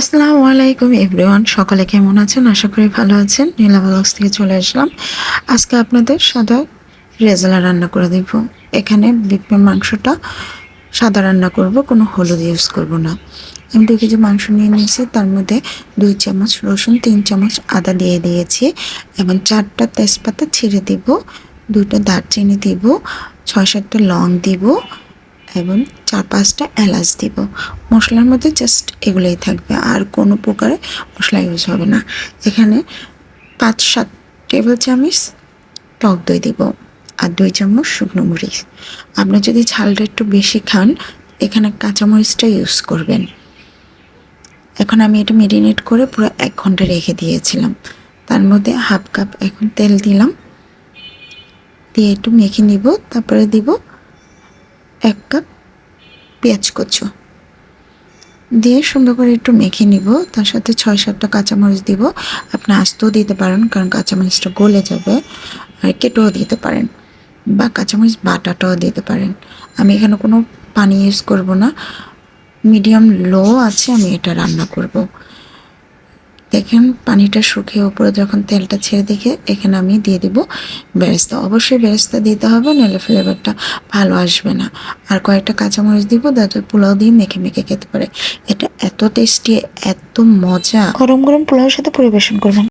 আসসালামু আলাইকুম এভরিওয়ান, সকালে কেমন আছেন? আশা করি ভালো আছেন। নীলা ব্লগস থেকে চলে আসলাম। আজকে আপনাদের সাদা রেজালা রান্না করে দেব। এখানে বিপের মাংসটা সাদা রান্না করব, কোনো হলুদ ইউজ করব না। আমি দু কেজি মাংস নিয়ে নিয়েছি, তার মধ্যে দুই চামচ রসুন, তিন চামচ আদা দিয়ে দিয়েছি এবং চারটা তেজপাতা ছিঁড়ে দিব, দুটো দারচিনি দিব, ছয় সাতটা লং দিব এবং চার পাঁচটা এলাচ দিব। মশলার মধ্যে জাস্ট এগুলোই থাকবে, আর কোনো প্রকারে মশলা ইউজ হবে না। এখানে পাঁচ সাত টেবিল চামচ টক দই দিব আর দুই চামচ শুকনো মরিচ। আপনি যদি ঝালটা একটু বেশি খান, এখানে কাঁচামরিচটা ইউজ করবেন। এখন আমি এটা মেরিনেট করে পুরো এক ঘণ্টা রেখে দিয়েছিলাম। তার মধ্যে হাফ কাপ এখন তেল দিলাম। দিয়ে একটু মেখে নিব, তারপরে দিব পেঁয়াজ কচু। দিয়ে সুন্দর করে একটু মেখে নিব। তার সাথে ছয় সাতটা কাঁচামরিচ দিব। আপনি আস্তেও দিতে পারেন, কারণ কাঁচামরিচটা গলে যাবে। আর কেটেও দিতে পারেন বা কাঁচামরিচ বাটাটাও দিতে পারেন। আমি এখানে কোনো পানি ইউজ করব না। মিডিয়াম লো আছে, আমি এটা রান্না করব। দেখেন পানিটা শুকিয়ে উপরে যখন তেলটা ছেড়ে দেখে এখানে আমি দিয়ে দিব বেরেস্তা। অবশ্যই বেরেস্তা দিতে হবে, নাহলে ফ্লেভারটা ভালো আসবে না। আর কয়েকটা কাঁচামরিচ দিব, যাতে পোলাও দিয়ে মেখে মেখে খেতে পারে। এটা এত টেস্টি এত মজা। গরম গরম পোলাওয়ের সাথে পরিবেশন করবেন।